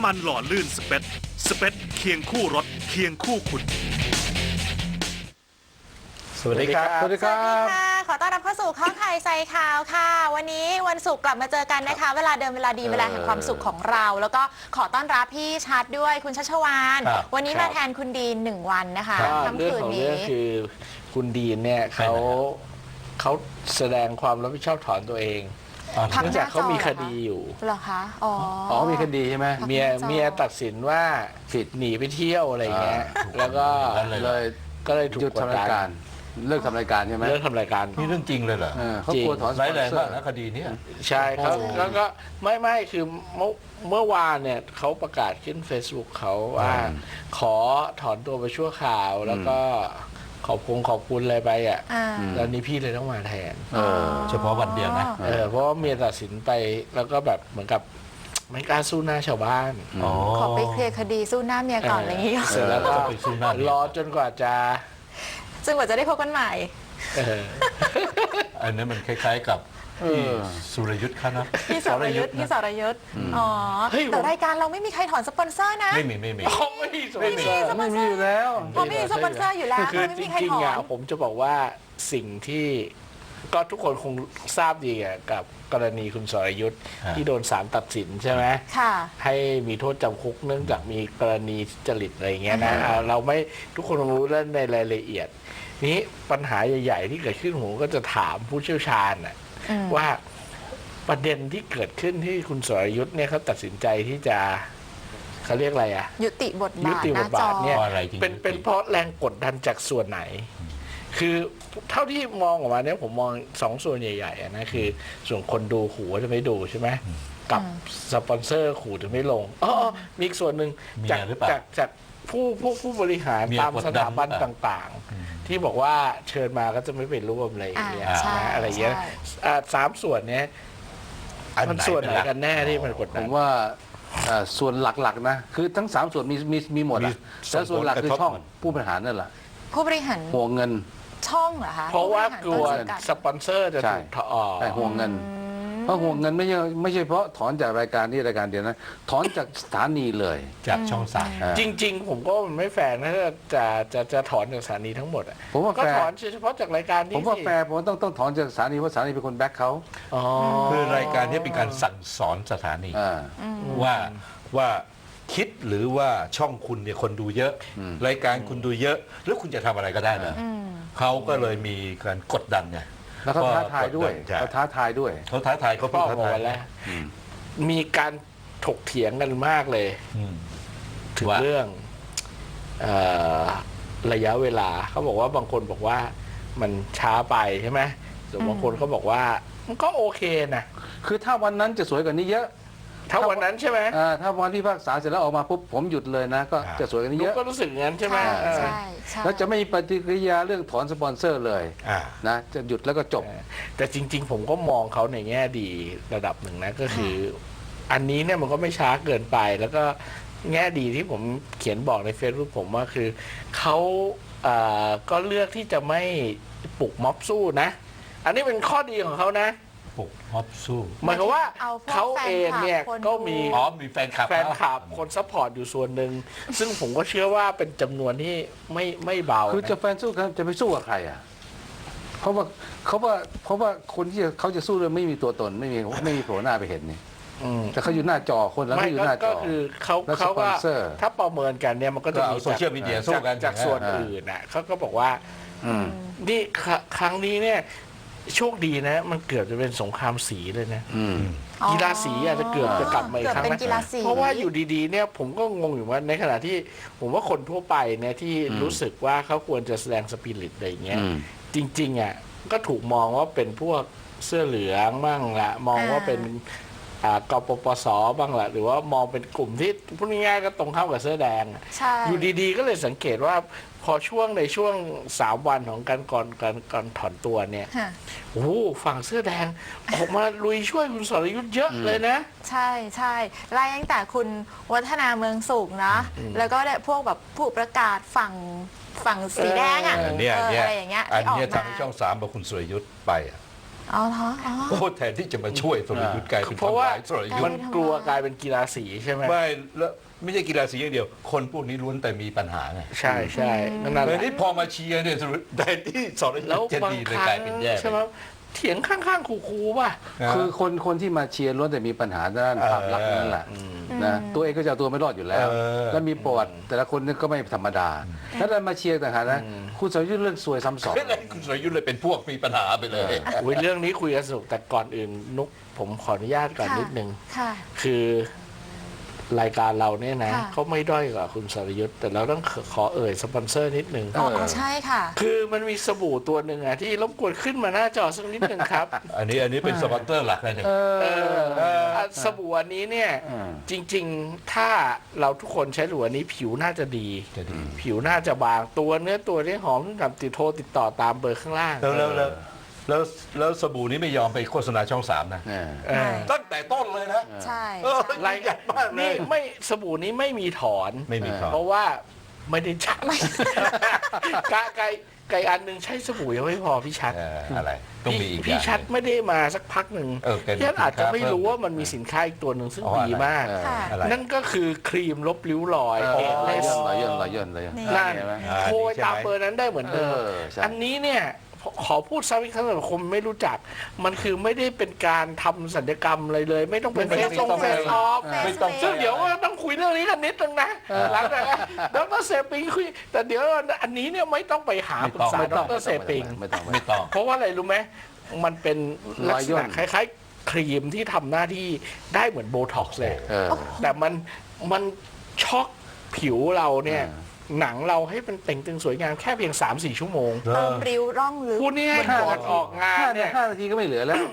น้ำมันหล่อลื่นสเปซสเปซเคียงคู่รถเคียงคู่คุณ สวัสดีครับ สวัสดีสวัสดีค่ะ ขอต้อนรับเข้าสู่ข้าวไข่ใส่ข่าวค่ะ วันนี้วันศุกร์กลับมาเจอกันนะคะ เวลาเดิมเวลาดีเออเวลาแห่งความสุขของเรา แล้วก็ขอต้อนรับพี่ชัดด้วยคุณชัชวาน ครับวันนี้ครัมาบแทนคุณดีนหนึ่งวันนะคะก็ค่ำเรื่องคืนของนี้เรื่องคือคุณดีนเนี่ยเขาเขาแสดงความรับผิดชอบถอนตัวเอง พักเนื่องจากเขามีคดีอยู่เหรอคะอ๋ออ๋อมีคดีใช่ไหมพักเมียหน้าจอเมียตัดสินว่าผิดหนีไปเที่ยวอะไรอย่างเงี้ยอ่า แล้วก็เลยก็เลยถูกหยุดกดทำรายดัการนเลิกทำรายการใช่ไหมเลิกทำรายการ นี่เรื่องจริงเลยเหรอเออเขาจริงกลัวถอนสร้าปยอนแรงเซอมากร์นะคดีเนี้ย ใช่ครับโอ้แล้วก็ไม่ไม่คือเมื่อเมื่อวานเนี่ยเขาประกาศขึ้น Facebook เขาว่าอืมขอถอนตัวไปชั่วข่าวแล้วก็ ขอบคุณขอบคุณอะไรไปอะอ่า แล้วนี้พี่เลยต้องมาแทน เออเฉพาะวันเดียวนะ เออเพราะว่าเมียตัดสินไปแล้วก็แบบเหมือนกับ ไม่กล้าสู้หน้าชาวบ้านอ๋อขอไปเคลียร์คดีสู้หน้าเมียก่อนอะไรอย่างงี้เสร็จแล้วก็เออไปสู้หน้าเมีย รอจนกว่าจะจนกว่าจะได้พบกันใหม่ เออ อันนี้มันคล้าย ๆกับ เอที่อสุรยุทธ์เขานะพี่สรยุทธ์นะพี่สรยุทธ์อ๋อเฮ้ยผมแต่รายการเราไม่มีใครถอนสปอนเซอร์นะ ไม่มีไม่มี เขาไม่มีสปอนเซอร์ ไม่มีอยู่แล้วเพราะไม่มีสปอนเซอร์อยู่แล้วคือไม่จมีใครริงถอๆอะน ผมจะบอกว่าสิ่งที่ก็ทุกคนคงทราบดีอะกับกรณีคุณสรยุทธ์ฮะ ที่โดนศาลตัดสินใช่ไหม ค่ะ ให้มีโทษจำคุกเนื่องจากมีกรณีทุจริตอะไรอย่างเงี้ยนะอ่าฮะอ่าเราไม่ทุกคนรู้เรื่องในรายละเอียด นี้ปัญหาใหญ่ ๆ ที่เกิดขึ้นผมก็จะถามผู้เชี่ยวชาญน่ะอืม ว่าประเด็นที่เกิดขึ้นที่คุณสรยุทธ์เนี่ยเขาตัดสินใจที่จะเขาเรียกอะไรอะยุติบทยุบาทติหบน้าทจบาอทเนี่ยเพราะอะไรจริงเป็นยุติ เป็นเพราะแรงกดดันจากส่วนไหน คือเท่าที่มองออกมาเนี่ยผมมองสองส่วนใหญ่ๆอะนะคือ ส่วนคนดูขู่จะไม่ดูใช่ไหมกับสปอนเซอร์ขู่จะไม่ลงอ๋ออ๋อมีอีกส่วนหนึ่งเมียจากหรือเปล่า จากจาก ผู้ผู้ผู้บริหารเมียตามกดสดันถาบันหรือเปล่าต่างๆ ที่บอกว่าเชิญมาก็จะไม่เป็นร่วมอะไรอย่างเงี้ยอ่าใช่นะอะไรเงี้ยใช่อ่าสามส่วนเนี้ยอันมันไหนส่วนไหนเป็หลักกันแน่ที่มันกดผดัน มว่าเอ่อส่วนหลักๆนะ คือทั้งสามส่วนมีมีมีหมดมีอะแล้วส่วนหลักคือส่งผลกระทบ ช่องหมดผู้บริหารนั่นแหละผู้บริหารห่วงเงิน ช่องเหรอคะเพราะว่ากลัวผู้บริหารต้นสังกัด สปอนเซอร์จะใช่ถูกถอดแต่ห่วงเงินเพ ราะห่วงเงินไม่ใช่ไม่ใช่เพราะถอนจากรายการนี้รายการเดียวนะ ถอนจากสถานีเลย จากช่องสามอ่า จริง ๆ ผมก็มันไม่แฟร์นะถ้าจะจะจะถอนจากสถานีทั้งหมดอะผมว่าก็แฟร์ ถอนเฉพาะจากรายการนี้ผมว่าสิแฟร์ผมว่าต้องต้องถอนจากสถานีเพราะสถานีเป็นคนแบ็คเขาอ๋อ คือรายการนี้เป็นการสั่งสอนสถานี อ่า ว่าว่าคิดหรือว่าช่องคุณเนี่ยคนดูเยอะ อืม รายการคุณดูเยอะ แล้วคุณจะทำอะไรก็ได้นะอืมเขาก็เลยมีการกดดันไง แล้วเขาท้าทายด้วยใช่เขาท้าทายด้วย เขาท้าทายเขาพ่อท้าบอกทายไว้แล้ว อืมมีการถกเถียงกันมากเลย อืม ถึงว่า เรื่องเอ่อระยะเวลาเขาบอกว่าบางคนบอกว่ามันช้าไปใช่ไหมส่วนบางคนเขาบอกว่า มันก็โอเคนะ คือถ้าวันนั้นจะสวยกว่านี้เยอะ ถ้าวันนั้นใช่ไหมอ่าถ้าวันที่พิพากษาเสร็จแล้วออกมาปุ๊บผมหยุดเลยนะ ก็อ่า จะสวยกว่านี้นุเยกอะ ก็รู้สึกอย่างนั้นใช่ไหมใช่เออ ใช่ใช่ แล้วจะไม่มีปฏิกิริยาเรื่องถอนสปอนเซอร์เลยอ่า นะจะหยุดแล้วก็จบ แต่จริง ๆ ผมก็มองเขาในแง่ดีระดับหนึ่งนะก็คือ อันนี้เนี่ยมันก็ไม่ช้าเกินไป แล้วก็แง่ดีที่ผมเขียนบอกในเฟซบุ๊กผมว่าคือเขาเอ่อก็เลือกที่จะไม่ปลุกม็อบสู้นะ อันนี้เป็นข้อดีของเขานะ ปลุกม็อบสู้หมายความว่าเอาพวกเขาเองเนี่ยแฟนคลับคนก็มีดูอ๋อมีแฟนคลับแฟนคลับคนซัพพอร์ตอยู่ส่วนหนึ่ง ซึ่งผมก็เชื่อว่าเป็นจำนวนที่ไม่ไม่เบาคือจะนะแฟนสู้กันจะไปสู้กับใครอะเพราะว่าเขาว่าเพราะว่าคนที่เขาจะสู้เลยไม่มีตัวตนไม่มีไม่มีโผล่หน้าไปเห็นนี่อืมแต่เขาอยู่หน้าจอคนแล้วไม่เขาอยู่ก็หน้าจก็อ คือเขาแล้วเขาสปอก็นเซอร์ถ้าประเมินกันเนี่ยมันก็ก็จะเอามีโซเชียลมีเดียสู้กันจากส่วนอ่า อื่นน่ะเขาก็บอกว่าอืมนี่ครครั้งนี้เนี่ย โชคดีนะ มันเกือบจะเป็นสงครามสีเลยนะ อืมอ๋อกีฬาสีอาจจะเกือบจะกลับมาอีกครั้งเกือบเป็นะนกีฬาสี เพราะว่าอยู่ดีๆเนี่ยผมก็งงอยู่ว่าในขณะที่ผมว่าคนทั่วไปเนี่ยที่อืมรู้สึกว่าเขาควรจะแสดงสปิริตอะไรอย่างเงี้ยอืม จริงๆอะก็ถูกมองว่าเป็นพวกเสื้อเหลืองบ้างละมองว่าอ่าเป็นอ่า กปปสบ้างละหรือว่ามองเป็นกลุ่มที่พูดง่ายๆก็ตรงข้ามกับเสื้อแดงอะใช่ อยู่ดีๆ ก็เลยสังเกตว่าพอช่วงในช่วงสามวันของการก่อนการก่อนถอนตัวเนี่ยค่ะ โอ้โหฝั่งเสื้อแดง ออกมาลุยช่วยคุณสรยุทธ์เยอะเลยนะ ใช่ใช่ไล่ตั้งแต่คุณวัฒนาเมืองสุขเนาะแล้วก็ได้พวกแบบผู้ประกาศฝั่งฝั่งสีแดงอะอันเนี้ยเออเนี่ยอะไรอย่างเงี้ยอันที่ออกเนี้ยมาทำให้ช่องสามบอกคุณสุรยุทธ์ไปอะ อ๋อเหรออ๋อ โอ้แทนที่จะมาช่วยสรยุทธ์กลายเป็นเพราะว่าทำลยสรยุทมันธ์กลัวกลายเป็นกีฬาสีใช่ไหมไม่แล้วไม่ใช่กีฬาสีอย่างเดียว คนพวกนี้ล้วนแต่มีปัญหาไงใช่ใช่นั่นแหแต่ละนี่พอมาเชียร์เนี่ยสรยุทธ์แทนที่สรยุแล้ทวธ์จะบางดีเลยครั้กลายงเป็นแย่ใช่ไหม เถียงข้างๆคูๆป่ะคือคนคนที่มาเชียร์ล้วนแต่มีปัญหาด้านภาพลักษณ์นั่นแหละนะตัวเองก็จะเอาตัวไม่รอดอยู่แล้ว เออ แล้วมีประวัติแต่ละคนนี่ก็ไม่ธรรมดา แล้วดันมาเชียร์ต่างหากนะคุณสรยุทธ์เรื่องซวยซ้ำสองก็เลยคุณสรยุทธ์เลยเป็นพวกมีปัญหาไปเลย อุ้ยเรื่องนี้คุยกันสนุกแต่ก่อนอื่นนุกผมขออนุญาตก่อนค่ะนิดนึง ค่ะ คือ รายการเราเนี่ยนะค่ะ เขาไม่ด้อยกว่าคุณสรยุทธ์แต่เราต้องขอเอ่ยสปอนเซอร์นิดนึงอ๋ออ๋อใช่ค่ะ คือมันมีสบู่ตัวหนึ่งอะที่รบกวนขึ้นมาหน้าจอสักนิดหนึ่งครับ อันนี้อันนี้เป็นสปอนเซอร์หลักเลยเนี่ยเอเออออะสบู่อันนี้เนี่ยอืม จริงๆถ้าเราทุกคนใช้สบู่อันนี้ผิวน่าจะดี จะดี ผิวน่าจะบางตัวเนื้อตัวนี้หอมกับติดโทรติดต่อตามเบอร์ข้างล่าง แล้วแล้วแล้ว แล้วแล้วสบู่นี้ไม่ยอมไปโฆษณาช่องสามนะเออเออตั้งแต่ต้นเลยนะใช่เออรายการมากเลนี่ยไม่สบู่นี้ไม่มีถอน ไม่มีครับ เพราะว่าไม่ได้จับกะไกไกอันหนึ่งใช้สบู่ยังไม่พอพี่ชัดเอ่ออะไรต้องมีอีกพี่อย่าง ชัดไม่ได้มาสักพักหนึ่งเออเป็นพี่ชัดอาจจะไม่รู้สินค้าเพิ่มว่ามันมีสินค้าอีกตัวหนึ่งซึ่งอ๋อดีมาก เออค่ะ อะไร นั่นก็คือครีมลบริ้วรอยเอเออเลรอยสย่นรอยย่นรอยย่นรอยย่นนี่ นั่นเห็นไหมอ่าโทรไปนี่ใช่ไหมตามเบอร์นั้นได้เหมือนเดิมเออใช่ อันนี้เนี่ย ขอขอพูดซ้ำอีกครั้งสำหรับคนไม่รู้จัก มันคือไม่ได้เป็นการทำสัญญกรรมอะไรเลย ไม่ต้องเป็นไม่เฟต้ซองตรงเฟซออฟไม่ต้อง ซึ่งเดี๋ยวว่าต้องคุยเรื่องนี้กันนิดนึงนะหลังจากนั้นดรเซปิงคุยแต่เดี๋ยวอันนี้เนี่ยไม่ต้องไปหาปรึกษาไม่ดต้องรเซปิง ไม่ต้องไม่ไม่ต้องต้อง เพราะว่าอะไรรู้ไหมมันเป็นลักษรอยย่ณะนคล้ายๆ ครีมที่ทำหน้าที่ได้เหมือนโบท็อกซ์เลย เออ แต่มันมันช็อกผิวเราเนี่ย อ่า หนังเราให้มันเต่งตึงสวยงามแค่เพียง 3-4 ชั่วโมง เติมริ้วร่องลึก พูดนี่ให้ก่อนออกงานห้าเนี่ยห้านาทีก็ไม่เหลือแล้ว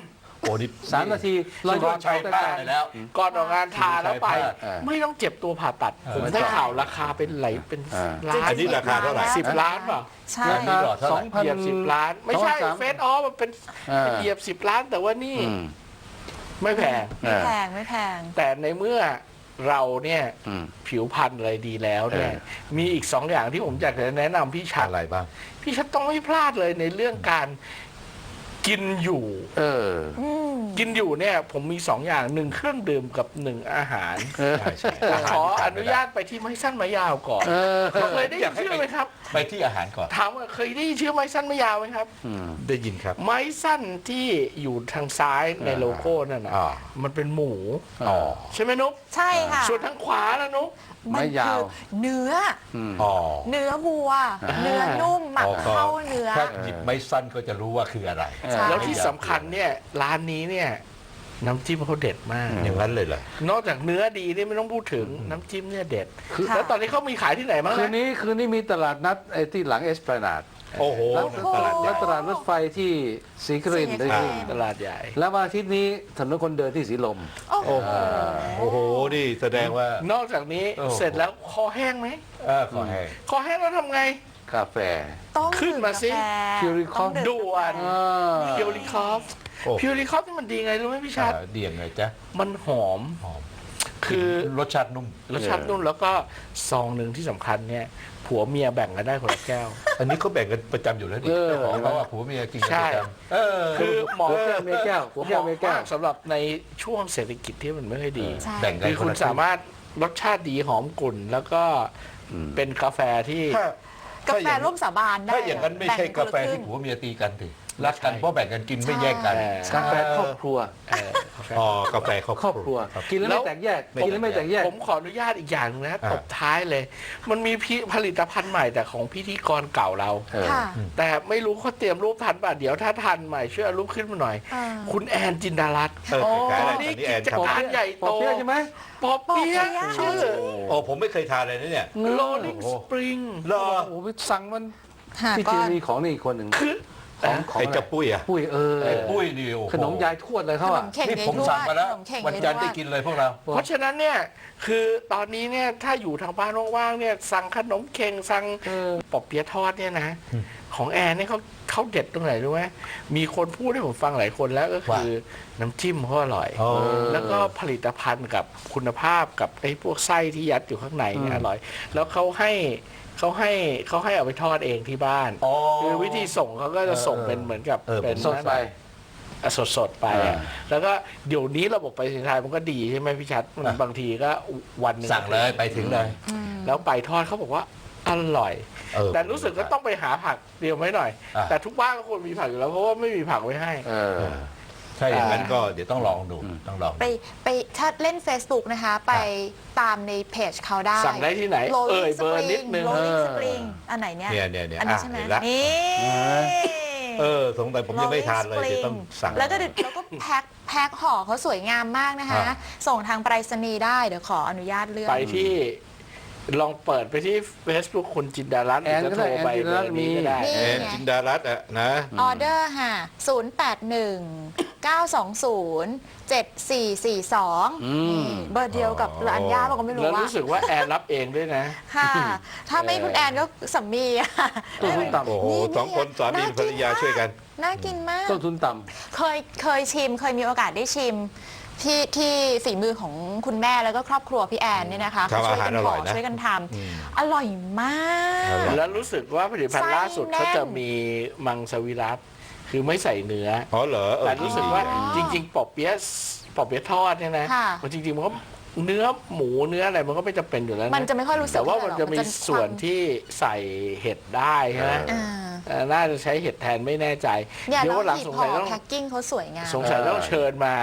โอ้นี่สามนาทีรอยสุย่รนชัยพลาดไปแล้ว ก่อนออกงานทาแล้วไปใช้พลาดเออไม่ต้องเจ็บตัวผ่าตัด ผมไม่ได้ต้องข่าวราคาเป็นไหลเป็นอ่าล้านอันนี้ราคาเท่าไหร่ สิบล้านเปล่าใช่ ราคาหลอดเท่าไหร่สองพัน เหยียบสิบล้าน ไม่ใช่สองพันสามเฟสออฟมันเป็นอ่าเป็นเหยียบสิบล้านแต่ว่านี่อืมไม่แพงไม่แพงไม่แพง แต่ในเมื่อ เราเนี่ยอืม ผิวพรรณอะไรดีแล้วเนี่ยเออ มีอีกสองอย่างที่ผมอยากจะแนะนำพี่ชัด อะไรบ้าง พี่ชัดต้องไม่พลาดเลยในเรื่องการ กินอยู่ เอออืมกินอยู่เนี่ย ผมมีสองอย่างหนึ่งเครื่องดื่มกับหนึ่งอาหารเออใช่ใช่แต่ขอหอรที่นุญาตไปที่ไม้สั้นไม้ยาวก่อนเออ เคยได้ยินชื่อไหมครับ ไปที่อาหารก่อน ถามว่าเคยได้ยินชื่อไม้สั้นไม้ยาวไหมครับ อืม ได้ยินครับ ไม้สั้นที่อยู่ทางซ้ายในโลโก้นั่นนะอ่า มันเป็นหมู อ๋อ ใช่ไหมนุ๊กใช่ค่ะส่วนทางขวานะนุ๊ก ไม่ยาว คือเนื้อ อืม อ๋อเนื้อวัวอ่าเนื้อนุ่มหมักอ๋อก็เข้าเนื้อ ถ้าหยิบไม่สั้นก็จะรู้ว่าคืออะไร ใช่แล้วที่สำคัญเนี่ยร้านนี้เนี่ย น้ำจิ้มเขาเด็ดมาก อย่างนั้นเลยเหรอ นอกจากเนื้อดีนี่ไม่ต้องพูดถึงน้ำจิ้มเนี่ยเด็ดค่ะแล้วตอนนี้เขามีขายที่ไหนบ้างคืนนะ นี้คืนนี้มีตลาดนัดไอ้ที่หลังเอสพลานาดโอ้โหแล้วโอ้โห ตลาดใหญ่ แล้วตลาดรถไฟที่ศรีครินทร์ศรีได้นคริที่นทร์ ตลาดใหญ่ แล้ววันอาทิตย์นี้ถนนคนเดินที่สีลม โอ้โห โอ้โห นี่แสดงว่านอกจากนี้โอ้โหเสร็จแล้วคอแห้งไหม เออขอให้ คอแห้งแล้วทำไง กาแฟ ต้องขึ้นมาสิ ดื่กาแฟ Puricon ต้องดื่มด่วนอ่า พิวริคอฟโอ้ พิวริคอฟนี่มันดีไงรู้ไหมพี่ชัดอ่าดียังไงจ๊ะมันหอม หอมคือรสชาตินุ่มรสชาตินุ่มแล้วก็ซองหนึ่งที่สำคัญเนี่ย ผัวเมียแบ่งกันได้คนละแก้ว อันนี้เขาแบ่งกันประจำอยู่แล้วนี่เออ เจ้าของเขาว่าผัวเมียกินกันใช่ประจำเออ คือหมอหัวแก้วเมียแก้วหัวแก้วเมียแก้วหมาะสำหรับในช่วงเศรษฐกิจที่มันไม่ค่อยดี ใช่ แบ่งกันคือคุณนละสามารถรสชาติดีหอมกลุ่น แล้วก็เป็นกาแฟที่ถ้า กาถ้าแฟอย่างร่วมสาบานได้ถ้าอย่างนั้นไม่ใช่แบ่งกาแฟคนละครึ่ที่งผัวเมียตีกันสิ รักกันใช่เพราะแบ่งกันกินไม่แยกกันใช่กาแฟครอบครัวเอ่อกาแฟอ๋อกาแฟครอบครอบครัวครับกินแล้วไม่แตกแยกไม่กินแล้วไม่แตกแยก ผมขออนุญาตอีกอย่างหนึงนะอ่าตบท้ายเลย มันมีพิผลิตภัณฑ์ใหม่แต่ของพิธีกรเก่าเราเออค่ะแต่ไม่รู้เขาเตรียมรูปทันป่ะเดี๋ยวถ้าทันใหม่ช่วยเอารูปขึ้นมาหน่อยอ่าคุณแอนจินดารัตน์เออคล้ายๆอะไรนี่ตอนนี้แอนกิจทำการใหญ่ปอโตเปี๊ยะใช่ไหมปอเปี๊ยะปอเปี๊ยะชื่อโอ้ผมไม่เคยทานเลยนะเนี่ย Rolling โอ้โห Spring เหรอโอ้โหไปสั่งมันค่ะที่ก็จริงมีของนี่อีกคนหนึ่งคือ ของของไอ้อะไรเจ้าปุ้ยอะ ปุ้ยเออไอ้ปุ้ยนี่โอ้โหขนมยายทวดเลยขเขานอะมเข่งนี่ยายผมทวสั่งดมาแล้วขนมเข่งวันยายจันทร์ทวได้ดกินเลยพวกเรา เพราะฉะนั้นเนี่ยคือตอนนี้เนี่ยถ้าอยู่ทางบ้านว่างๆเนี่ยสั่งขนมเข่งสั่งเออ ปอบเปี๊ยะทอดเนี่ยนะ ของแอนเนี่ยเขาเขาเด็ดตรงไหนรู้ไหมมีคนพูดให้ผมฟังหลายคนแล้วก็คือน้ำจิ้มเขาอร่อย อ๋อ แล้วก็ผลิตภัณฑ์กับคุณภาพกับไอ้พวกไส้ที่ยัดอยู่ข้างในเนี่ยอร่อย แล้วเขาให้ เขาให้เขาให้เอาไปทอดเองที่บ้าน อ๋อ คือวิธีส่งเขาก็จะส่งเป็นเหมือนกับเออเป็นสดไปสดๆไปอะอ่าแล้วก็เดี๋ยวนี้ระบบไปรษณีย์ไทยมันก็ดีใช่ไหมพี่ชัดมันอะ บางทีก็วันหนึ่งสั่งเลยไปถึงเลย แล้วไปทอดเขาบอกว่าอร่อย เออแต่รู้สึกก็ต้องไปหาผักเดียวไว้หน่อย อะ แต่ทุกบ้านก็ควรมีผักอยู่แล้วเพราะว่าไม่มีผักไว้ให้ เออ ถ้าอย่างนั้นก็เดี๋ยวต้องลองดูต้องลองดู ไปไปถ้าเล่น Facebook นะคะ ไปตามในเพจเขาได้สั่งได้ที่ไหน Rolling เอ่ยเบอร์นิดนึง Spring เอ Rolling อ Spring อันไหนเนี่ยเนี่ยเนี่ยเนี่ยอันนี้อะใช่ไหมเห็นละ นี่ เออสงสัยผมยังไม่ทานเลย Rolling เดี๋ยวต้อง Spring สั่งแล้วก็เดี๋ยวแล้วก็แพ็คแพ็คห่อเขาสวยงามมากนะคะ อะ ส่งทางไปรษณีย์ได้เดี๋ยวขออนุญาตเลือก ไปที่ลองเปิดไปที่ Facebook คุณจินดารัตน์หรือจะโทรไปแอนก็เบได้อร์นี้ก็ได้นี่แอนจินดารัตน์อะนะ ออเดอร์ค่ะ 081 920 7442อืมนี่เบอร์เดียวกับร้านย่าเราก็ไม่รู้แล้วว่ารู้สึกว่าแอนรับเองด้วยนะ ค่ะ ถ้าไม่คุณแอนก็สามีอะต้นทุนต่ำโอ้โหนี่สองคนสามีภรรยาช่วยกัน น่ากินมาก ต้นทุนต่เคยเคยชิม เคยมีโอกาสได้ชิมที่ที่ฝีมือของคุณแม่แล้วก็ครอบครัวพี่แอนเนี่ยนะคะทำอาหารช่วยกันอร่อยนะช่วยกันทำอร่อยมาก แล้วรู้สึกว่าผลิตภัณฑ์ไส้ล่าสุดแน่นเขาจะมีมังสวิรัต คือไม่ใส่เนื้ออ๋อเหรอเออแต่รู้สึกว่าอ๋อจริง ๆปอบเปี๊ยะปอบเปี๊ยะทอดเนี่ยนะค่ะ มันจริงๆมันก็เนื้อหมูเนื้ออะไรมันก็ไม่จำเป็นอยู่แล้วนะมันจะไม่ค่อยรู้สึกแต่ว่าเท่มันไหร่จะหรอกมีมันจะส่วนความที่ใส่เห็ดได้ใช่ไหมอ่าเอ่อน่าจะใช้เห็ดแทนไม่แน่ใจเนี่ยเดี๋ยวแล้ววันหลังหีบสงห่สัอยต้องแพ็กกิ้งเขาสวยงามสงสัยต้องเชิญมา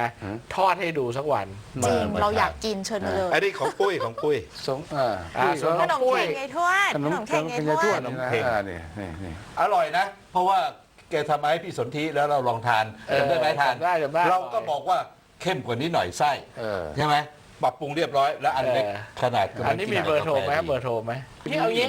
ทอดให้ดูสักวัน จริงมาเราอยากทานกินเชิญมาเลย อันนี้ของปุ้ยของปุ้ยำสงอ่าอ่าส่วนขนมเค้กไงทวดขนมขนมเค้กไงขนมทเค้กวทวดดนี่นะขนมเค้กอ่านี่นี่นี่ อร่อยนะ เพราะว่าแกทำมาให้พี่สนธิแล้วเราลองทานเออจำได้ไหมทานจำได้จำได้เราก็บอกว่าเข้มกว่านี้หน่อยไส้เออ ใช่ไหมปรับปรุงเรียบร้อยแล้วอันเล็กเออขนาดกำลังอันนี้มีเบอร์โทรไหมกินกับกาแฟเบอร์โทรไหมนี่เอางี้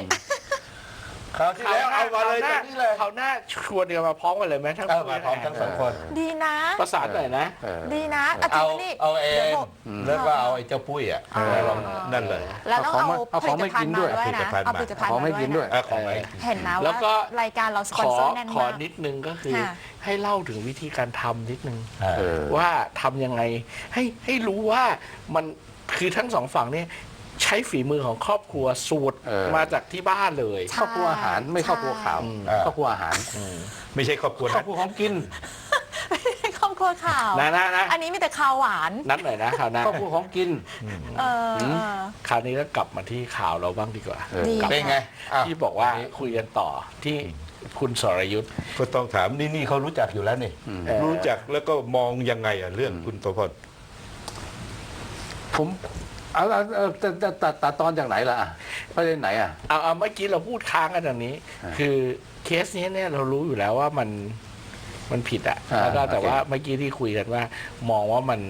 คราวที่แล้วเอามาเลยครจากนี้เลยคราวหน้าชวนกันมาพร้อมกันเลยไหมทั้งเอาคู่มาพร้อมทั้งสองคน ดีนะ ประสานหน่อยนะ เออ ดีนะอะจริเอางๆนี่เอาเอดี๋ยวงผมแล้วก็เอาไอ้เจ้าปุ้ยอะอ๋อลองนั่นเลยแล้วต้องเอาเอาผของลิตมาภัณกินฑ์ด้มาวยด้วย นะผลิตภัณฑ์เอาผลิตภัณฑ์ของไม่มาด้วยกินด้วยนะเอาของไหน เห็นนะแล้ว่าวก็ รายการเราสขปอนอเซอร์แน่นขอมาก นิดนึงก็คือ ค่ะ ให้เล่าถึงวิธีการทำนิดนึง เออ ว่าทำยังไงให้ให้รู้ว่ามันคือทั้งสองฝั่งเนี่ย ใช้ฝีมือของครอบครัวสูตรเออ มาจากที่บ้านเลยครอบครัวอาหารไม่ครอบครัวข่าวใช่ครอบครัวอาหารไม่ใช่ครอบครัวครอนะ บครัวของกินครอบครัวข่าว นะนะนะอันนี้มีแต่ข่าวหวาน นัดหน่อยนะคราวหน้าครอบครัวของกิน เอออ คราวนี้ก็กลับมาที่ข่าวเราบ้างดีกว่า เออดีเป็นไงอ้าวที่บอกว่าคุยกันต่อที่คุณสรยุทธ์ ก็ต้องถามนี่นี่เขารู้จักอยู่แล้วนี่เอ่อรู้จักแล้วก็มองยังไงอะเรื่องคุณโสพลผม เอาเอาเอาตัดตัดตัดตัดตอนจากไหนล่ะประเด็นไหนอะ เอาเอาเมื่อกี้เราพูดค้างกันอย่างนี้ อ่าคือเคสนี้เนี่ยเรารู้อยู่แล้วว่ามันมันผิดอะอ่าแล้วก็แต่โอเค ว่าเมื่อกี้ที่คุยกันว่า มองว่ามัน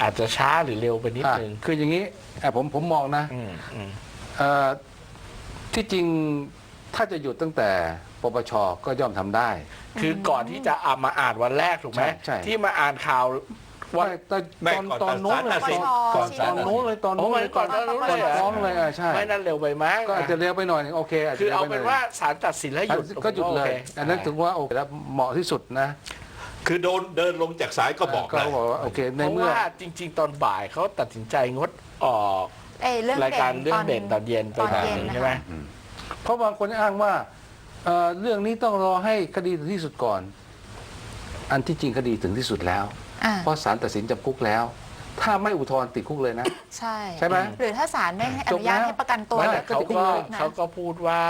อาจจะช้าหรือเร็วไปนิดอะนึงคืออย่างนี้อะผมผมมองนะอืมอืมเอ่อที่จริงถ้าจะหยุดตั้งแต่ปปชก็ย่อมทำได้ คือก่อนที่จะเอามาอ่านวันแรกถูกไหมใช่ใช่ ที่มาอ่านข่าว ว่าไม่ตอนไม่ตอนก่อนตอนโน้นศาลเลยตัดสินก่อนก่อนศาลตอนโน้นเลยตอนโอ้โน้นไม่เลยก่อนตอนนู้นเลยเหรอ ฟ้องเลยอะใช่ ไม่นั่นเร็วไปมั้งก็อาจจะเร็วไปหน่อยนึงโอเคจจะคือเอาร็เป็นหยว่าศาลตัดสินแล้วหยุดก็หยุดเลยโคอันนั้นถือว่าโอเคแล้วเหมาะที่สุดนะคือโดนเดินลงจากสายก็บอกก็เลยบอกว่าโอเคในเพราะเมื่อ ว่าจริง ๆ ตอนบ่ายเขาตัดสินใจงดออก เอ้ยเรื่องรายการเรื่องเด่นตอนเย็นไปตอนทางเย็นหนึงนะคะใช่ไหมเพราะบางคนอ้างว่าเอ่อเรื่องนี้ต้องรอให้คดีถึงที่สุดก่อน อันที่จริงคดีถึงที่สุดแล้ว อ่า เพราะศาลตัดสินจำคุกแล้ว ถ้าไม่อุทธรณ์ติดคุกเลยนะ ใช่ใช่ไหม หรือถ้าศาลไม่ให้อจนุบญาตแล้ว ให้ประกันตัวไม่ไม่แต่ก็เขาติดคุกก็เลยนะ เขาก็พูดว่า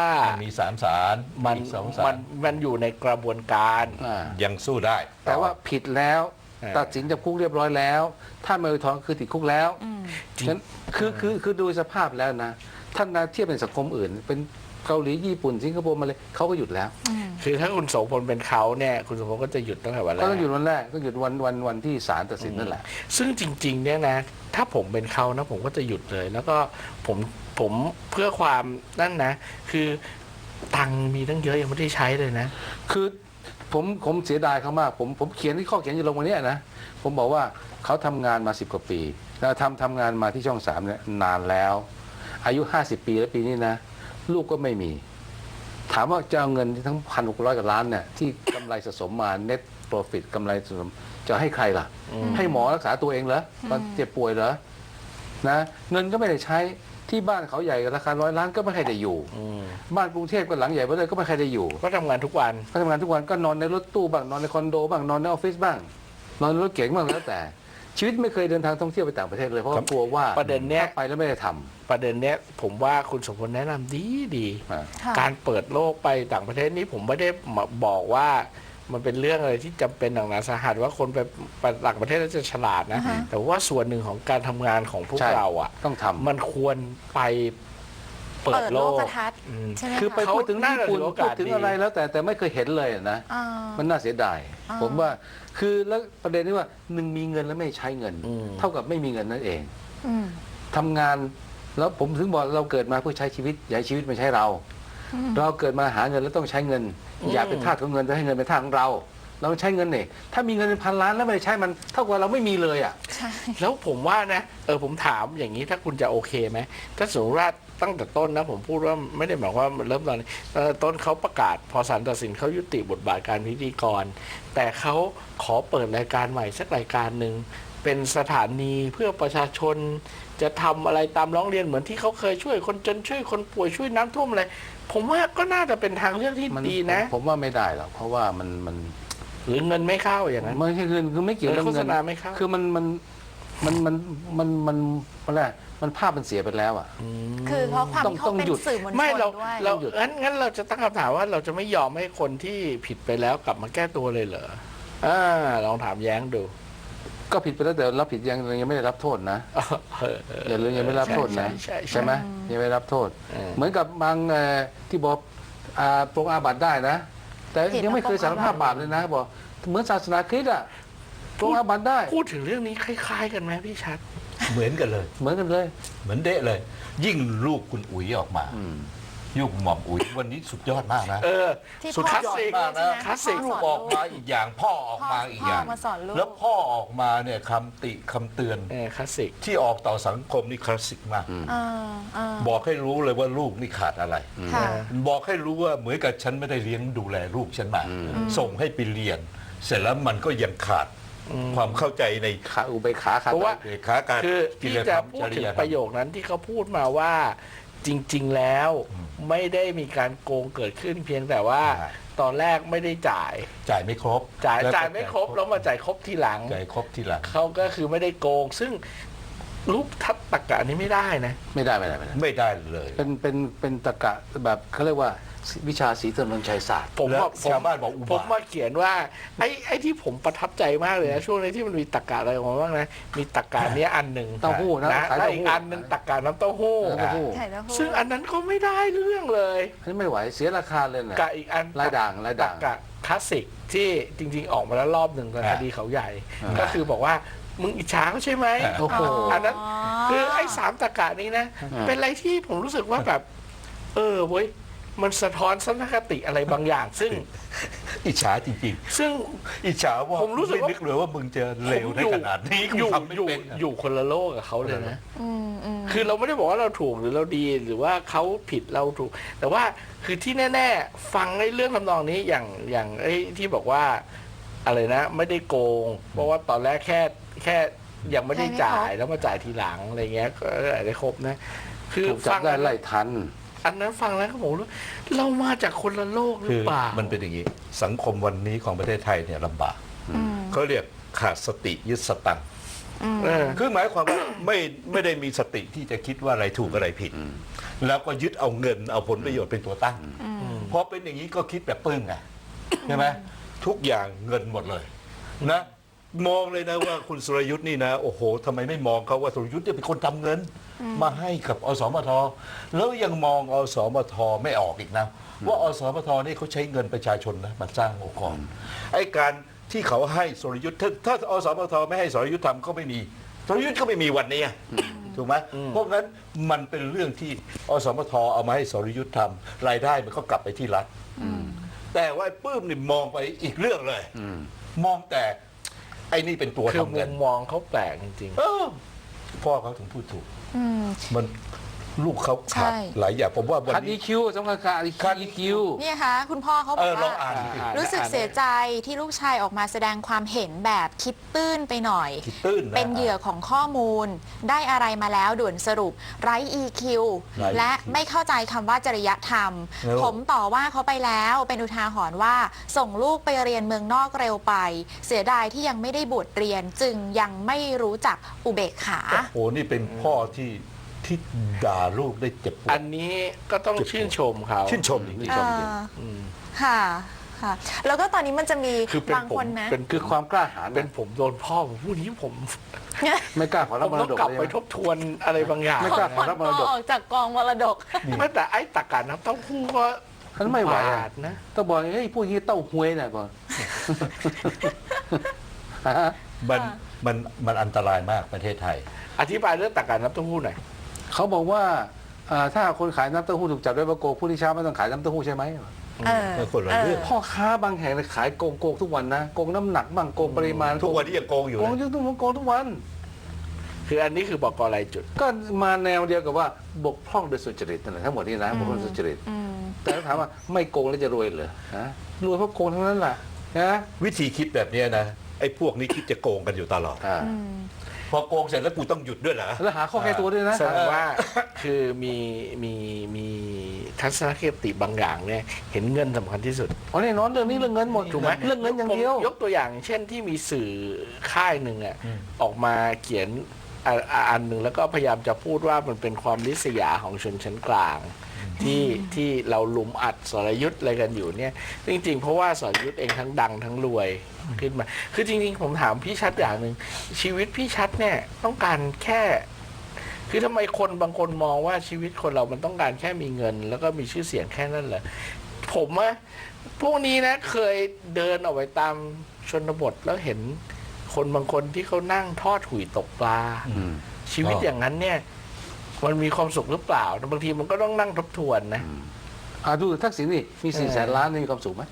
มีสามศาลมันอีกสองศามัลนมันอยู่ในกระบวนการ อ่ายังสู้ได้แต่ว่าผิดแล้ว เออ ตัดสินจำคุกเรียบร้อยแล้ว ถ้าไม่อุทธรณ์คือติดคุกแล้วอืมจริงฉะนั้นคือคือคือดูสภาพแล้วนะท่านนะเทียบเป็นสังคมอื่น เป็น เกาหลีญี่ปุ่นสิงคโปร์มาเลยเขาก็หยุดแล้วอืมคือถ้าคุณโสพลเป็นเขาเนี่ยคุณโสพลก็จะหยุดตั้งแต่วันแรก็กต้องหยุดวันแรกก็หยุดวันวันวันที่ศาลตัดสินนั่นแหละ ซึ่งจริงๆเนี่ยนะ ถ้าผมเป็นเขานะผมก็จะหยุดเลย แล้วก็ผมผมเพื่อความนั่นนะ คือตังค์มีตั้งเยอะยังไม่ได้ใช้เลยนะ คือผมผมเสียดายเขามาก ผมผมเขียนที่ข้อเขียนอยู่ลงวันเนี้ยนะผมบอกว่าเขาทำงานมาสิบกว่าปีแล้วทำทำงานมาที่ช่องสามเนี่ยนานแล้ว อายุห้าสิบปีแล้วปีนี้นะ ลูกก็ไม่มี ถามว่าจะเอาเงินที่ทั้งพันหกร้อยกว่าล้านเนี่ยที่กำไรสะสมมา net profit กำไรสะสมจะให้ใครล่ะ ให้หมอรักษาตัวเองเหรอตอนเจ็บป่วยเหรอนะเงินก็ไม่ได้ใช้ที่บ้านเขาใหญ่ราคาร้อยล้านก็ไม่ใครได้อยู่อืมบ้านกรุงเทพก็หลังใหญ่ไปเลยก็ไม่ใครได้อยู่ก็ทำงานทุกวันเขาทำงานทุกวันก็นอนในรถตู้บ้างนอนในคอนโดบ้างนอนในออฟฟิศบ้าง นอนในรถเก๋งบ้างแล้วแต่ ชีวิตไม่เคยเดินทางท่องเที่ยวไปต่างประเทศเลยเพราะว่ากลัวว่าประเด็นเนี้ย ถ้าไปแล้วไม่ได้ทำ ประเด็นเนี้ยผมว่าคุณสมพลแนะนำดีดีอ่า ค่ะ การเปิดโลกไปต่างประเทศนี้ผมไม่ได้มาบอกว่ามันเป็นเรื่องอะไรที่จำเป็นหนักหนาสาหัสว่าคนไปไปต่างประเทศแล้วจะฉลาดนะอ่าฮะ แต่ว่าส่วนหนึ่งของการทำงานของพวกใช่ เราอะ ต้องทำ มันควรไปเปิเปิดดโลโลกกทัศน์อืม ใช่ไหมคือไปคะพูดถึงเขาน่าญี่ปุ่นจะถือโอกาพูสดถึงดี อะไรแล้วแต่แต่ไม่เคยเห็นเลยนะอ่า มันน่าเสียดาย อ่า ผมว่าคือแล้วประเด็นที่ว่าหนึ่งมีเงินแล้วไม่ใช้เงิน อืม เท่ากับไม่มีเงินนั่นเองอืม ทำงาน แล้วผมถึงบอกเราเกิดมาเพื่อใช้ชีวิตอย่าให้ชีวิตไม่ใช่เราอืมเราเกิดมาหาเงินแล้วต้องใช้เงิน อย่าเป็นทาสของเงินจะให้เงินเป็นทาสของเรา เราใช้เงินเนี่ยถ้ามีเงินเป็นพันล้านแล้วไม่ได้ใช้มันเท่ากับเราไม่มีเลยอะ ใช่ แล้วผมว่านะเออผมถามอย่างนี้ถ้าคุณจะโอเคไหมถ้าสมมติว่าตั้งแต่ต้นนะผมพูดว่าไม่ได้หมายความว่ามันเริ่มตอนนี้ตั้งแต่ต้นเขาประกาศ พอศาลตัดสินเขายุติบทบาทการพิธีกร แต่เขาขอเปิดรายการใหม่สักรายการหนึ่งเป็นสถานีเพื่อประชาชน จะทำอะไรตามร้องเรียนเหมือนที่เขาเคยช่วยคนจนช่วยคนป่วยช่วยน้ำท่วมอะไรผมว่าก็น่าจะเป็นทางเลือกที่มันดีนะผมผมว่าไม่ได้หรอกเพราะว่ามันมันหรือเงินไม่เข้าอย่างนั้นไม่ใช่เงินคือไม่เกี่ยวเออเรื่องเงิโฆษณาไม่เข้าคือมันมันมันมันมันมันอะไรมันภาพมันเสียไปแล้วอะคือเพราะความต้องที่เขาต้องเป็นหยุดสื่อมวลชไม่นเราด้วยเราหยุดงั้นงั้นเราจะตั้งคำถามว่าเราจะไม่ยอมให้คนที่ผิดไปแล้วกลับมาแก้ตัวเลยเหรออ่าลองถามแย้งดู ก็ผิดไปแล้วแต่รับผิดยังยังไม่ได้รับโทษนะเออเอออย่าลืมยังไม่ได้รับโทษนะใช่ใช่ใช่ใช่ ไหมยังไม่ได้รับโทษ เออ เหมือนกับบางเอ่อที่บอกอ่าปรงอาบัติได้นะ แต่ผิดยังไม่เคยนะปรงสารภาพอาบัติบาปเลยนะบอกเหมือนศาสนาคริสต์อะปรงอาบัติได้พูดถึงเรื่องนี้คล้าย ๆ กันไหมพี่ชัด เหมือนกันเลย เหมือนกันเลย เหมือนเดะเลย ยิ่งลูกคุณอุ๋ยออกมายุ คหม่อมอุ๋ยวันนี้สุดยอดมากนะเออ ที่สุดพ่อคลาสสิกสอนลูกใช่ไหมคลาสสิก พ่ลูอกสอนออกมาอีกอย่างพ่อออกมาอีกอย่าง พ่อมาสอนลูก แล้วพ่อออกมาเนี่ยคำติคำเตือนเออคลาสสิก ที่ออกต่อสังคมนี่คลาสสิกมาก อ่าอ่าบอกให้รู้เลยว่าลูกนี่ขาดอะไร ค่ะ บอกให้รู้ว่าเหมือนกับฉันไม่ได้เลี้ยงดูแลลูกฉันมา ส่งให้ไปเรียน เสร็จแล้วมันก็ยังขาดความเข้าใจในขาอุเบกขาขาดเพราะว่า เอกขาการคือกิที่เลสจะธรรมพูจดริถึงยธรปรระโยมคนั้นที่เขาพูดมาว่า จริง ๆ แล้วไม่ได้มีการโกงเกิดขึ้นเพียงแต่ว่า ใช่ ตอนแรกไม่ได้จ่าย จ่ายไม่ครบจ่ายแล้วก็จ่ายไม่ครบแล้วมาจ่ายครบทีหลัง จ่ายครบทีหลัง เขาก็คือไม่ได้โกง ซึ่ง รูปทับตะกะนี้ไม่ได้นะ ไม่ได้ไม่ได้ไม่ได้ไม่ได้เลย เป็นเป็นเป็นตะกะแบบเขาเรียกว่าวิชาสีเติมลงชัยศาสตร์ ผมแล้วว่าผมชาวบ้านบอกอุบาท ผมมาเขียนว่า ไอ้ไอ้ที่ผมประทับใจมากเลยนะช่วงนี้ที่มันมีตะกะอะไรออกมาบ้างนะมีตะกะเนี้ยอันหนึ่งเต้าหู้นะนะขายแล้วเต้าอีกหู้อันหนึงตะกะน้ำเต้าหู้เต้าหู้ไข่เต้าหู้ซึ่งอันนั้นก็ไม่ได้เรื่องเลย อันนี้ไม่ไหวเสียราคาเลยนะ กับอีกอันลายด่างลายด่างตะกะคลาสสิกที่จริง ๆ ออกมาแล้วรอบหนึ่งตอนอ่า คดีเขาใหญ่ อ่า ก็คือบอกว่า มึงอิจฉาเขาใช่ไหมอ่าโอ้โหอันนั้นคือไอ้สามตะกะนี้นะอ่าเป็นอะไรที่ผมรู้สึกว่าแบบ เออเว้ยมันสะท้อนสันคติอะไรบางอย่าง ซึ่ง อิจฉาจริงซึ่งๆอิจฉาว่าผมรู้สึกว่าไม่นึกเลยว่ามึงจะเลวได้ขนาดนี้อกูยู่ทำไม่อยู่เป็นอยู่คนละโลกกับเขาเลยนะอืมอืมคือเราไม่ได้บอกว่าเราถูกหรือเราดีหรือว่าเขาผิดเราถูก แต่ว่าคือที่แน่ ๆ ฟังในเรื่องทำนองนี้อย่างอย่างไอ้ที่บอกว่า อะไรนะ ไม่ได้โกง เพราะว่าตอนแรกแค่ แค่ยังไม่ได้จ่ายแล้วมาจ่ายทีหลังอะไรเงี้ยก็ได้ครบนะ คือถูกจัฟับงได้อันไล่ทัน อันนั้นฟังแล้วก็ผมรู้เรามาจากคนละโลกหรืคืออเปล่ามันเป็นอย่างนี้ สังคมวันนี้ของประเทศไทยเนี่ยลำบากอืมเขาเรียกขาดสติยึดสตังค์อืมเออ คือหมายความว่า ไม่ไม่ได้มีสติที่จะคิดว่าอะไรถูกอะไรผิด แล้วก็ยึดเอาเงินเอาผลประโยชน์เป็นตัวตั้งพอเป็นอย่างนี้ก็คิดแบบปึ้งไงใช่ไหมทุกอย่างเงินหมดเลย นะ มองเลยนะว่าคุณสุรยุทธ์นี่นะ โอ้โหทำไมไม่มองเขาว่าสุรยุทธ์เนี่ยเป็นคนทำเงิน มาให้กับอสมท แล้วยังมองอสมทไม่ออกอีกนะ ว่าอสมทนี่เขาใช้เงินประชาชนนะมาสร้างองค์กรไอ้การที่เขาให้สรยุทธ์ถ้าถ้าอสมทไม่ให้สรยุทธ์ทำก็ไม่มีสรยุทธ์ก็ไม่มีวันนี้อะถูกไหมเพราะงั้นมันเป็นเรื่องที่อสมทเอามาให้สรยุทธ์ทำรายได้มันก็กลับไปที่รัฐแต่ว่าไอ้ปื้มนี่มองไปอีกเรื่องเลยมองแต่ ไอ้นี่เป็นตัวคือทำมุเงินมมองเขาแปลกจริง เออพ่อเขาถึงพูดถูก อืม มัน ลูกเขาขาดใช่ หลายอย่างผมว่าวันคัดนี้ EQ สำคัญคัด EQ เนี่ยคะคุณพ่อเขาบเออกอลองว่าอ่านสิอ่าน รู้สึกเสียใจที่ลูกชายออกมาแสดงความเห็นแบบคิดตื้นไปหน่อย คิดตื้นนะ เป็นเหยื่อของข้อมูล ได้อะไรมาแล้วด่วนสรุปไร้ EQ ไร้และ EQ ไม่เข้าใจคำว่าจริยธรรมแล้วผมต่อว่าเขาไปแล้วเป็นอุทาหรณ์ว่า ส่งลูกไปเรียนเมืองนอกเร็วไป เสียดายที่ยังไม่ได้บวชเรียนจึงยังไม่รู้จักอุเบกขา โอ้โหนี่เป็นพ่อที่ ที่ด่าลูกได้เจ็บปวอัด นนี้ก็ต้องชื่นชมเขาชื่นชมจริงชื่นๆชเอมจริงออืมค่ะค่ะ แล้วก็ตอนนี้มันจะมีคือเป็นบางผมคนนะ เป็นคือความกล้าหาญเป็นนะผมโดนพ่อผมพูดนี้ผมไม่กล้าขอผรับมมรต้องดกกลับเลยไปนะ ทบทวนอะไรบางอย่างไม่กล้า ขอรับมรดก ออกจากกองมรดกแม้แต่ไอ้ตะการน้ำเต้าหู้ก็ฉันไม่ไหวอะบาดนะ ต้องบอกเฮ้ยพูดอย่างนี้เต้าหวยน่ะก่อนฮะมันมันมันอันตรายมากประเทศไทย อธิบายเรื่องตะการน้ำเต้าหู้หน่อย เขาบอกว่าอ่าถ้าคนขายน้ำเต้าหู้ถูกจับได้ว่าโกงผู้ที่เช้าไม่ต้องขายน้ำเต้าหู้ใช่ไหมเออเออคนละเรื่อง พ่อค้าบางแห่งเนี่ยขายโกงโกงทุกวันนะโกงน้ำหนักบ้างโกงปริมาณทุกวันนี้ยังโกงอยู่โกงนะทุกวันโกงทุกวัน คืออันนี้คือบอกกอะไรจุด ก็มาแนวเดียวกับว่าบกพร่องโดยสุจริตนั่นแหละทั้งหมดนี่นะบกพร่องโดยสุจริต อืม แต่ถ้าถามว่าไม่โกงแล้วจะรวยเหรอฮะรวยเพราะโกงทั้งนั้นแหละนะวิธีคิดแบบเนี้ยนะไอ้พวกนี้คิดจะโกงกันอยู่ตลอด อ่า อืม พอโกงเสร็จแล้วกูต้องหยุดด้วยเหรอ แล้วหาข้อแก้ตัวด้วยนะ แสดงว่าคือมีมีมีทัศนคติบางอย่างเนี่ยเห็นเงินสำคัญที่สุด อ๋อแน่นอนเรื่องนี้เรื่องเงินหมดถูกไหมเรื่องเงินอย่างเดียว ผมยกตัวอย่างเช่นที่มีสื่อค่ายหนึ่งอะออกมาเขียนอะอะอันหนึ่งแล้วก็พยายามจะพูดว่ามันเป็นความลิษยาของชนชั้นกลาง ที่ที่เราลุมอัดสรยุทธ์อะไรกันอยู่เนี่ยจริง ๆ เพราะว่าสรยุทธ์เองทั้งดังทั้งรวยขึ้นมา คือจริง ๆ ผมถามพี่ชัดอย่างหนึ่งชีวิตพี่ชัดเนี่ยต้องการแค่ คือทำไมคนบางคนมองว่าชีวิตคนเรามันต้องการแค่มีเงิน แล้วก็มีชื่อเสียงแค่นั้นเหรอผมอะพวกนี้นะเคยเดินออกไปตามชนบทแล้วเห็นคนบางคนที่เขานั่งทอดหุยตกปลาอืมชีวิตอ๋อออย่างนั้นเนี่ย มันมีความสุขหรือเปล่า บางทีมันก็ต้องนั่งทบทวนนะ อ่าดูทักษิณนี่มีสี่แสนล้านนี่มีความสุขไหม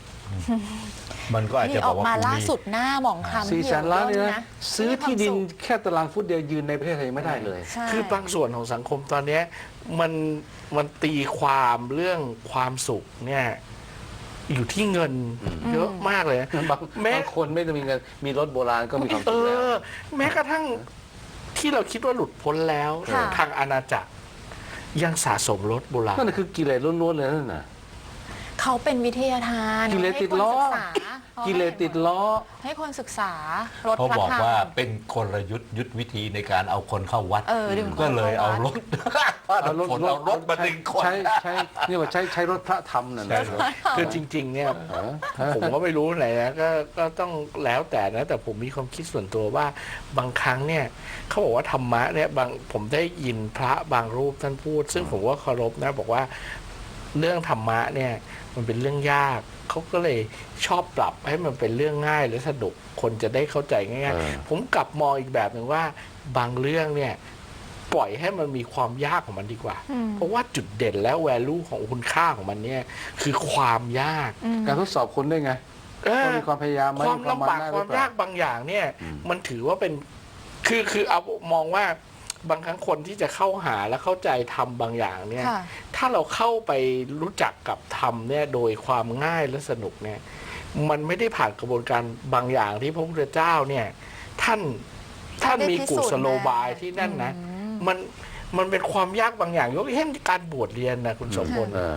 มันก็อาจนี่จะอบออกกว่ามากูล่ามี สุดหน้าหมองคำสี่ที่แสนล้านนี่เริ่มนะซื้อที่ดินแค่ตารางฟุตเดียวยืนในประเทศไทยไม่ได้เลย ใช่ คือบางส่วนของสังคมตอนเนี้ยมันมันตีความเรื่องความสุขเนี่ยอยู่ที่เงินเยอะมากเลยนะ บางแม้ บางคนไม่ต้องมีเงินมีรถโบราณก็มีความเอสุขแล้ว อ แม้กระทั่ง ที่เราคิดว่าหลุดพ้นแล้ว ค่ะ ทางอาณาจักรยังสะสมรถโบราณ นั่นนะคือกิเลสล้วนๆเลยนั่นน่ะ เขาเป็นวิทยาทานกิเลสติดล้อ ให้คนศึกษา กิเลสติดล้อ ให้คนศึกษารถเขาพระบอกธรรมว่าเป็นกลยุทธ์ยุทธวิธีในการเอาคนเข้าวัด เออดึงคนก็เลยเอารถเอาเอารถรถเอารถมาดึงคน ใช้ใช้นี่ว่าใช้ใช้รถพระธรรมนั่นนะ คือจริง ๆ เนี่ยเออผมก็ไม่รู้ไหนนะก็ก็ต้องแล้วแต่นะ แต่ผมมีความคิดส่วนตัวว่าบางครั้งเนี่ยเขาบอกว่าธรรมะเนี่ยบางผมได้ยินพระบางรูปท่านพูด ซึ่งผมว่าเคารพนะ บอกว่าเรื่องธรรมะเนี่ยมันเป็นเรื่องยาก เขาก็เลยชอบปรับให้มันเป็นเรื่องง่ายและสนุกคนจะได้เข้าใจง่ายเออๆผมกลับมองอีกแบบหนึ่งว่าบางเรื่องเนี่ยปล่อยให้มันมีความยากของมันดีกว่าอืมเพราะว่าจุดเด่นและแวลูของคุณค่าของมันเนี่ยคือความยากอืมการทดสอบคนได้วยไงเออว่ามีความพยายามไหมความลำบากได้หครืวามอเปล่ยากบางอย่างเนี่ยอืมมันถือว่าเป็นคือคือเอามองว่า บางครั้งคนที่จะเข้าหาและเข้าใจทำบางอย่างเนี่ย ค่ะ ถ้าเราเข้าไปรู้จักกับธรรมเนี่ยโดยความง่ายและสนุกเนี่ย มันไม่ได้ผ่านกระบวนการบางอย่างที่พระพุทธเจ้าเนี่ยท่านท่านมีกุศโลบายที่นั่นนะ อืม มันมันเป็นความยากบางอย่างยกเช่นการบวชเรียนนะคุณสมพลเออ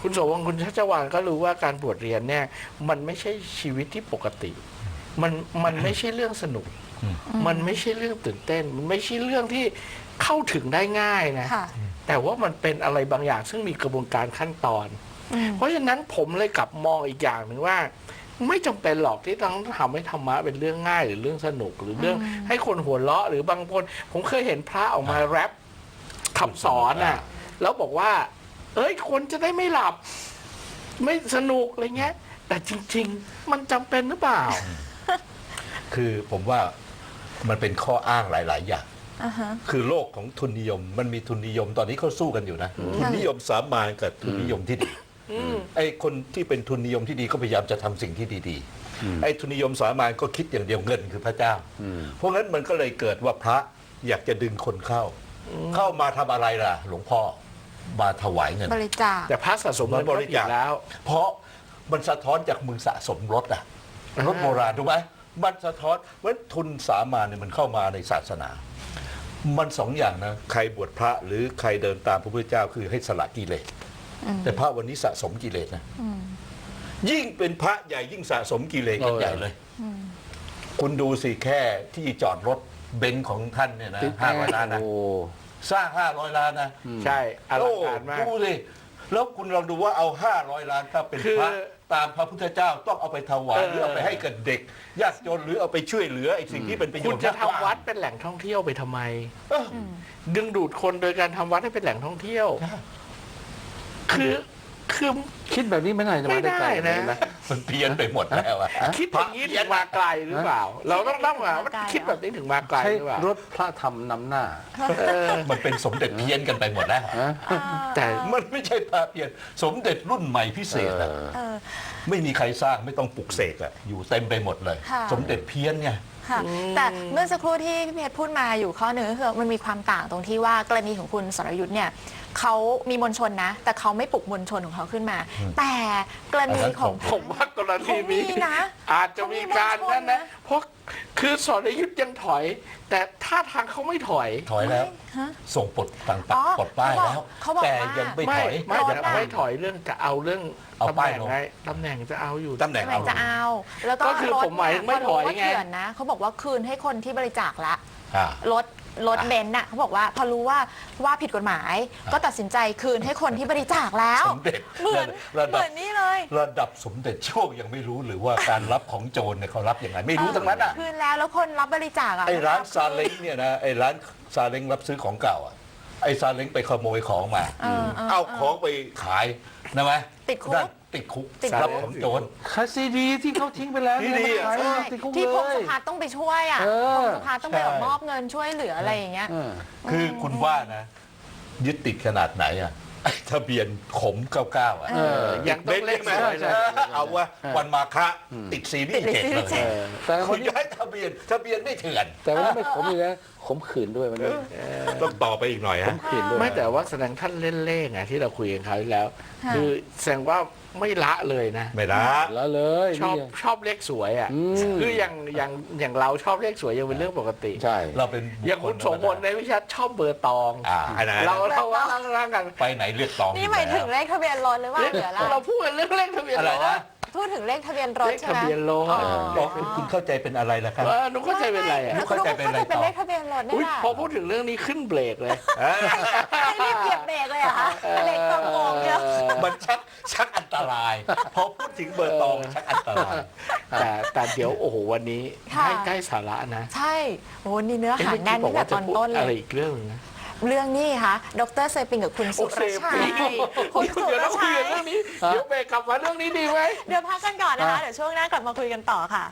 คุณโสวงคุณชัชวานก็รู้ว่าการบวชเรียนเนี่ย มันไม่ใช่ชีวิตที่ปกติ มันมันไม่ใช่เรื่องสนุก มันไม่ใช่เรื่องตื่นเต้น มันไม่ใช่เรื่องที่เข้าถึงได้ง่ายนะ ค่ะ แต่ว่ามันเป็นอะไรบางอย่างซึ่งมีกระบวนการขั้นตอน อืม เพราะฉะนั้นผมเลยกลับมองอีกอย่างหนึ่งว่า ไม่จำเป็นหรอกที่ต้องทำให้ธรรมะเป็นเรื่องง่ายหรือเรื่องสนุกหรือเรื่องให้คนหัวเราะหรือบางคน ผมเคยเห็นพระออกมาแรปคำสอนน่ะ แล้วบอกว่า เอ้ยคนจะได้ไม่หลับ ไม่สนุกอะไรเงี้ย แต่จริง ๆ มันจำเป็นหรือเปล่า คือผมว่า มันเป็นข้ออ้างหลาย ๆ อย่าง อ่าฮะ คือโลกของทุนนิยม มันมีทุนนิยมตอนนี้เขาสู้กันอยู่นะ ทุนนิยมสามานกับทุนนิยมที่ดีอืมไอ้คนที่เป็นทุนนิยมที่ดีก็พยายามจะทำสิ่งที่ดีๆไอ้ทุนนิยมสามานก็คิดอย่างเดียวเงินคือพระเจ้าอืมเพราะงั้นมันก็เลยเกิดว่าพระอยากจะดึงคนเข้า เข้ามาทำอะไรล่ะ หลวงพ่อมาถวายเงิน บริจาค แต่พระสะสมเงินก็ผิดแล้ว เพราะมันสะท้อนจากมึงสะสมรถอะรถโบราณถูกไหม มันสะท้อนว่าทุนสามาเนี่ยมันเข้ามาในศาสนา มันสองอย่างนะ ใครบวชพระหรือใครเดินตามพระพุทธเจ้าคือให้สละกิเลสอืมแต่พระวันนี้สะสมกิเลสนะอืมยิ่งเป็นพระใหญ่ยิ่งสะสมกิเลสกันเออใหญ่เลยอืมคุณดูสิแค่ที่จอดรถเบนซ์ของท่านเนี่ยนะติดห้าร้อยล้านนะโอ้สร้างห้าร้อยล้านนะใช่อลังการมาก โอ้ดูสิแล้วคุณลองดูว่าเอาห้าร้อยล้านถ้าเป็นคือพระ ตามพระพุทธเจ้าต้องเอาไปถวายเออหรือเอาไปให้กับเด็กญาติโยนหรือเอาไปช่วยเหลือไอ้สิ่งที่เป็นประโยคุชณน์จะมากกาทำวัดเป็นแหล่งท่องเที่ยวไปทำไม เออ ดึงดูดคนโดยการทำวัดให้เป็นแหล่งท่องเที่ยว คือ คือ คิดแบบนี้ไม่น่าจะมาได้ไกลไม่ได้นะนะ มันเพี้ยนไปหมดแล้วอะ คิดอย่างนี้ถึงมาไกลหรือเปล่า เราต้องต้องว่าคิดอย่างนี้ถึงมาไกลคิดแบบนี้ถึงมาไกลใช้หรือเปล่ารถพระธรรมนำหน้า เออ มันเป็นสมเด็จเพี้ยนกันไปหมดแล้วฮะแต่ มันไม่ใช่พระเพี้ยน สมเด็จรุ่นใหม่พิเศษอะเออเออ ไม่มีใครสร้างไม่ต้องปลุกเสกอะอยู่เต็มไปหมดเลย ค่ะ สมเด็จเพี้ยนไง ค่ะแต่เมื่อสักครู่ที่พี่เพชรพูดมาอยู่ข้อหนึ่งก็คือมันมีความต่างตรงที่ว่ากรณีของคุณสรยุทธ์เนี่ย เขามีมวลชนนะ แต่เขาไม่ปลุกมวลชนของเขาขึ้นมา แต่กรณีของ ผมว่ากรณีเขามีนี้นะอาจจะมีการนั่นเขามีมวลชนนะนะเพราะคือสรยุทธ์ยังถอย แต่ท่าทางเขาไม่ถอย ถอยแล้ว ฮะ ส่งปลดต่างอ๋อๆปลดป้ายแล้ว เขาบอกแต่ว่า ยัยังไม่ไม่ถอย ไม่รถจะน่ะไม่ถอยเรื่องจะเอาเรื่องเอาตำแหป้ายน่งลง ไงตำแหน่งจะเอาอยู่ ตำแหน่งทำไมจะเอา แล้วก็ก็คือรถผมหมายถึงไม่เนี่ถอยพรู้ว่าไงเถื่อนนะเขาบอกว่าคืนให้คนที่บริจาคละ อ่ารถ รถเบนซ์น่ะเขาบอกว่าพอรู้ว่าว่าผิดกฎหมาย ก็ตัดสินใจคืนให้คนที่บริจาคแล้ว สมเด็จเหมือนระเหดับมือนนี่เลย ระดับสมเด็จโชคยังไม่รู้หรือว่าการรับของโจรเนี่ยเขารับยังไงไม่รู้ทั้งนั้นอะคืนแล้วแล้วคนรับบริจาคอะไอ้ร้านม่ซาเล้งเนี่ยนะไอ้ร้านซาเล้งรับซื้อของเก่าอะไอ้ซาเล้งไปขโมยของมา เออเออ เอาของไปขายนะไหมติดคุก นั่น ติดคุกติดคุกรับของโจรคาซีดีที่เขาทิ้งไปแล้วเนี่ยที่ดีมาอะขายใช่ติดคุกที่พงเลสยภาต้องไปช่วยอะเออ พงสภาต้องไปแบบใช่ มอบเงินช่วยเหลืออะไรอย่างเงี้ยเออคือคุณว่านะ ยึดติดขนาดไหนอะไอ้ทะเบียนขมเก้าเก้าอะเออ ยังต้องเล่นใช่สไหมวยเลยเอาว่าวันมาฆะติดซีรีส์เจ็ดติดซีรีส์เจ็เลดยเออแต่คุวัณนนี้ย้ายทะเบียนทะเบียนไม่เถื่อน แต่วันนี้ไม่ขมอีกนะขมขื่นด้วยวันนี้ต้องต่อไปอีกหน่อยขฮะ มขื่นด้วย ไม่แต่ว่าแสดงท่านเล่นเล่งไงที่เราคุยกันคราวที่แล้ว ค่ะ คือแสดงว่า ไม่ละเลยนะ ไม่ละ แล้วเลยชอบนี่ชอบเลขสวยอะอืม คืออย่างอย่างอย่างเราชอบเลขสวยยังเป็นเรื่องปกติ ใช่ เราเป็นอย่างคุณโสมพลในวิชาชอบเบอร์ตอง อ่าอันนั้นเราเราว่าเราร่างกันไปไหนเรียกตองนี่หมายถึงเลขทะเบียนรถหรือว่าเหลืออะไรเราพูดกันเรื่องเลขทะเบียนอะไรรนะถ พูดถึงเลขทะเบียนรถเลขใช่ทะไหม เบียนรถอ๋อ บอกคุณคุณเข้าใจเป็นอะไรล่ะครับ เออหนุเข้าใจเป็นไรอะนึกเข้าว่าใจเข้าเป็นอะไรใจเป็นต่อเลขทะเบียนรถนี่อุ๊ยแหละพอพูดถึงเรื่องนี้ขึ้นเบรกเลยให้รีบเหยียบเบรกเลยเหรอคะเบรกตรงโกงเยอะ มันชักชักอันตราย พอพูดถึงเบอร์ตองชักอันตราย แต่แต่เดี๋ยวโอ้โหวันนี้ค่ะให้ใกล้สาระนะใช่โอ้โหนี่เนื้อเอ๊ะหาเมื่อแน่กี้นบอกตั้งแต่ว่าตจะอนพูดต้นอะไรเลยอีกเรื่องหนึงนะ เรื่องนี้ค่ะดรเซปิงกับคุณสุรชัยคุณสุเดี๋ยวรเราคุยชัยกันเรื่องนี้เดี๋ยวเบรกกลับมาเรื่องนี้ดีไหมเดี๋ยวพักกันก่อนนะคะ เดี๋ยวช่วงหน้ากลับมาคุยกันต่อค่ะ